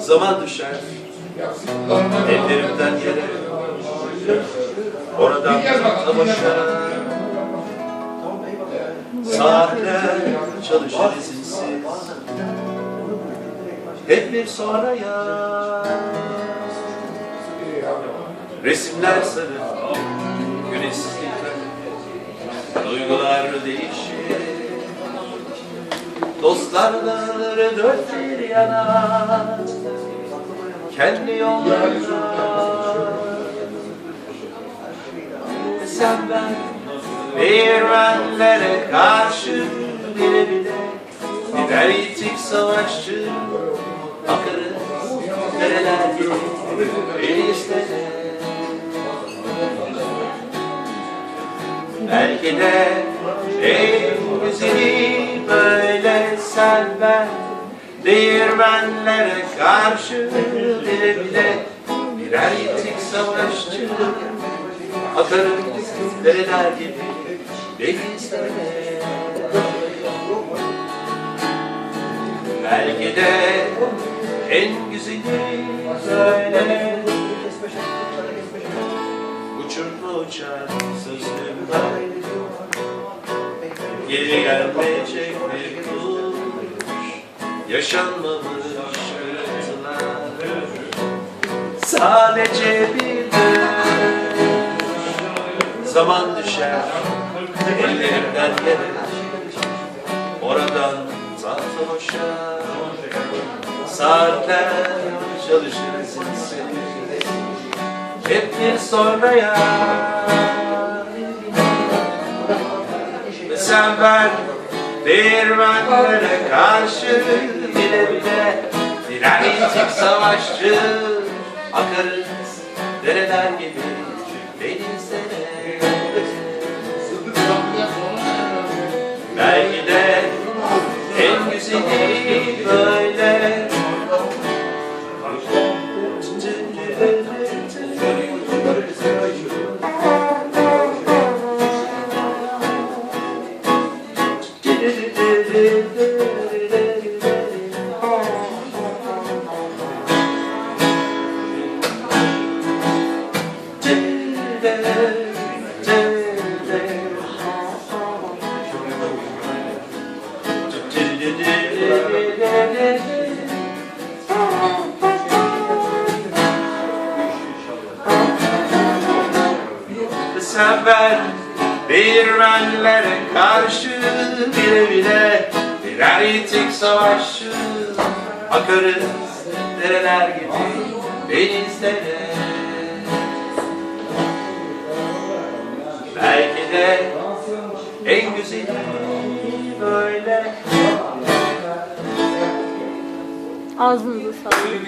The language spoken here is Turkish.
Zaman düşer. Ellerimden yere. Oradan savaşa. Saatler çalışır izinsiz. Hep bir sonraya Resimler sarı Güneşsizlikler. Duygular değişir. Dostlarları dört bir yana Kendi yollarına Sen ben Değirmenlere karşı bile bile Birer yitik savaşçı Akarız nereler Beni istedi Belki de en güzeli böyle sen ben Değirmenlere karşı bile bile Birer yitik savaşçı. Akarım dereler gibi denizlere Belki de en güzeli böyle Uçurtma uçar sözlümden Geri gelmeyecek Yaşanmamış Sadece bir Zaman düşer ellerimden yere Oradan boşa Saatler çalışır izinsiz Hep bir sonraya Ve sen ben değirmenlere karşı bile bile Birer yitik savaşçı Akarız dereler gibi Belki Sen ben değirmenlere karşı bile bile birer yitik savaşçı akarız dereler gibi denizlere belki de en güzeli böyle Ağzınıza sağlık.